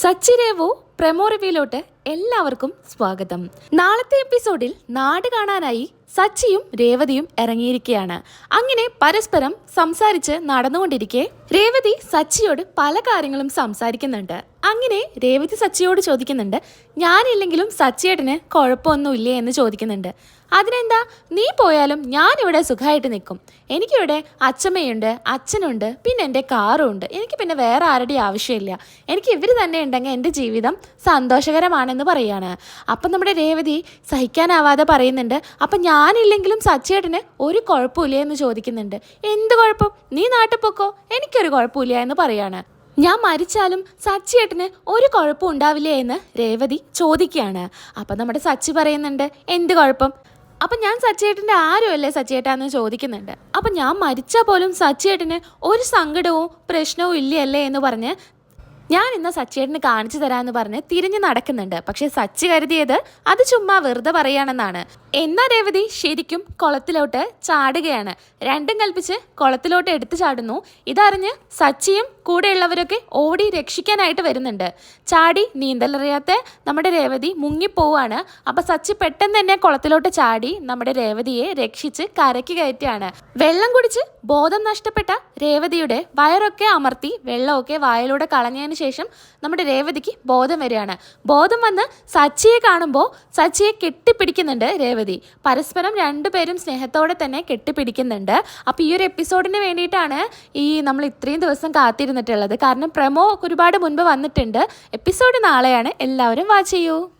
സച്ചിരേവു promo റിവ്യൂലോട്ട് എല്ലാവർക്കും സ്വാഗതം. നാളത്തെ എപ്പിസോഡിൽ നാട് കാണാനായി സച്ചിയും രേവതിയും ഇറങ്ങിയിരിക്കുകയാണ് അങ്ങനെ പരസ്പരം സംസാരിച്ച് നടന്നുകൊണ്ടിരിക്കെ രേവതി സച്ചിയോട് പല കാര്യങ്ങളും സംസാരിക്കുന്നുണ്ട്. അങ്ങനെ രേവതി സച്ചിയോട് ചോദിക്കുന്നുണ്ട് ഞാനില്ലെങ്കിലും സച്ചിയേട്ടന് കുഴപ്പമൊന്നുമില്ലേ? എന്ന് ചോദിക്കുന്നുണ്ട്. അതിനെന്താ? നീ പോയാലും ഞാനിവിടെ സുഖമായിട്ട് നിൽക്കും. എനിക്കിവിടെ അച്ഛമ്മയുണ്ട് അച്ഛനുണ്ട് പിന്നെ എന്റെ കാറും ഉണ്ട് എനിക്ക് പിന്നെ വേറെ ആരുടെയും ആവശ്യമില്ല. എനിക്ക് ഇവർ തന്നെ ഉണ്ടെങ്കിൽ എന്റെ ജീവിതം സന്തോഷകരമാണെന്ന് പറയുകയാണ് അപ്പം നമ്മുടെ രേവതി സഹിക്കാനാവാതെ പറയുന്നുണ്ട് അപ്പം ഞാനില്ലെങ്കിലും സച്ചേട്ടന് ഒരു കുഴപ്പമില്ല എന്ന് ചോദിക്കുന്നുണ്ട്. എന്ത് കുഴപ്പം? നീ നാട്ടിൽ പൊക്കോ? എനിക്കൊരു കുഴപ്പമില്ല എന്ന് പറയാണ്. ഞാൻ മരിച്ചാലും സച്ചിയേട്ടന് ഒരു കുഴപ്പം ഉണ്ടാവില്ലേ എന്ന് രേവതി ചോദിക്കുകയാണ്. അപ്പം നമ്മുടെ സച്ചി പറയുന്നുണ്ട് എന്ത് കുഴപ്പം? അപ്പം ഞാൻ സച്ചിയേട്ടന്റെ ആരുമല്ലേ സച്ചിയേട്ടാന്ന് ചോദിക്കുന്നുണ്ട്. അപ്പം ഞാൻ മരിച്ചാൽ പോലും സച്ചിയേട്ടന് ഒരു സങ്കടവും പ്രശ്നവും ഇല്ലയല്ലേ എന്ന് പറഞ്ഞ് ഞാൻ ഇന്ന് സച്ചേട്ടന് കാണിച്ചു തരാമെന്ന് പറഞ്ഞ് തിരിഞ്ഞു നടക്കുന്നുണ്ട്. പക്ഷെ സച്ചി കരുതിയത് അത് ചുമ്മാ വെറുതെ പറയാണെന്നാണ് എന്നാ രേവതി ശരിക്കും കുളത്തിലോട്ട് ചാടുകയാണ്. രണ്ടും കൽപ്പിച്ച് കുളത്തിലോട്ട് എടുത്തു ചാടുന്നു. ഇതറിഞ്ഞ് സച്ചിയും കൂടെയുള്ളവരൊക്കെ ഓടി രക്ഷിക്കാനായിട്ട് വരുന്നുണ്ട്. ചാടി നീന്തലറിയാത്ത നമ്മുടെ രേവതി മുങ്ങിപ്പോവാണ്. അപ്പൊ സച്ചി പെട്ടെന്ന് തന്നെ കുളത്തിലോട്ട് ചാടി നമ്മുടെ രേവതിയെ രക്ഷിച്ച് കരയ്ക്ക് കയറ്റുകയാണ്. വെള്ളം കുടിച്ച് ബോധം നഷ്ടപ്പെട്ട രേവതിയുടെ വയറൊക്കെ അമർത്തി വെള്ളമൊക്കെ വായലൂടെ കളഞ്ഞതിന് ശേഷം നമ്മുടെ രേവതിക്ക് ബോധം വരികയാണ്. ബോധം വന്ന് സച്ചിയെ കാണുമ്പോൾ സച്ചിയെ കെട്ടിപ്പിടിക്കുന്നുണ്ട് രേവതി. പരസ്പരം രണ്ടുപേരും സ്നേഹത്തോടെ തന്നെ കെട്ടിപ്പിടിക്കുന്നുണ്ട്. അപ്പോൾ ഈ ഒരു എപ്പിസോഡിന് വേണ്ടിയിട്ടാണ് ഈ നമ്മൾ ഇത്രയും ദിവസം കാത്തിരുന്നിട്ടുള്ളത്. കാരണം പ്രമോ ഒരുപാട് മുൻപ് വന്നിട്ടുണ്ട്. എപ്പിസോഡ് നാളെയാണ്. എല്ലാവരും വാച്ച് ചെയ്യൂ.